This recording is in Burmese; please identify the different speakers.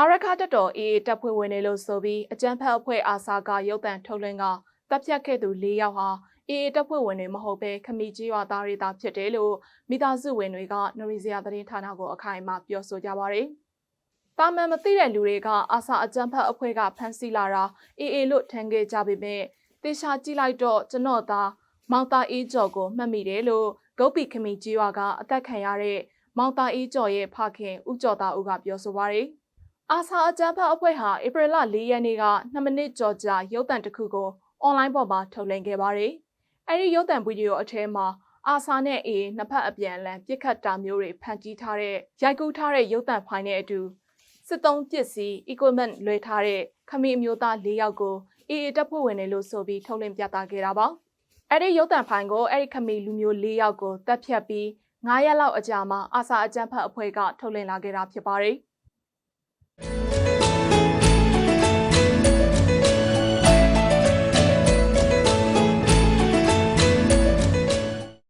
Speaker 1: အာရခတက်တော် AA တပ်ဖွဲ့ဝင်တွေလို့ဆိုပြီးအကြမ်းဖက်အဖွဲ့အာစာကရုတ်တံထုတ်လွှင့်ကတပ်ဖြတ်ခဲ့သူ၄ယောက်ဟာ AA တပ်ဖွဲ့ဝင်တွေမဟုတ်ဘဲခမီကြီးရွာသားတွေသာဖြစ်တယ်လို့မိသားစုဝင်တွေကနော်ရီဇီယာသတင်းဌာနကိုအခိုင်အမာပြောဆိုကြပါရယ်။တာမန်မသိတဲ့လူတွေကအာစာအကြမ်းဖက်အဖွဲ့ကဖမ်းဆီးလာတာ AA လို့ထင်ခဲ့ကြပေမဲ့တေချာကြည့်လိုက်တော့ကျွန်တော်သားမောင်တာအေးကျော်ကိုမှတ်မိတယ်လို့ဂုတ်ပီခမီကြီးရွာကအသက်ခံရတဲ့မောင်တာအေးကျော်ရဲ့ဖခင်ဦးကျော်သားဦးကပြောဆိုပါရယ်။ အာဆာအကြမ်းဖက်အဖွဲ့ဟာဧပြီလ၄ရက်နေ့က2မိနစ်ကျော်ကြာရုပ်သံတစ်ခုကိုအွန်လိုင်းပေါ်မှာထုတ်လွှင့်ခဲ့ပါတယ်။အဲဒီရုပ်သံဗီဒီယိုအထဲမှာအာဆာနဲ့အေးနှစ်ဖက်အပြန်အလှန်ပြစ်ခတ်တာမျိုးတွေဖန်တီးထားတဲ့ရိုက်ကူးထားတဲ့ရုပ်သံဖိုင်နဲ့အတူစစ်သုံးပစ္စည်း equipment လွှဲထားတဲ့ခမီအမျိုးသား၄ယောက်ကိုအေးတပ်ဖွဲ့ဝင်တွေလို့ဆိုပြီးထုတ်လွှင့်ပြသခဲ့တာပါ။အဲဒီရုပ်သံဖိုင်ကိုအဲဒီခမီလူမျိုး၄ယောက်ကိုတပ်ဖြတ်ပြီး9ရက်လောက်အကြာမှာအာဆာအကြမ်းဖက်အဖွဲ့ကထုတ်လွှင့်လာခဲ့တာဖြစ်ပါတယ်။ Thank you.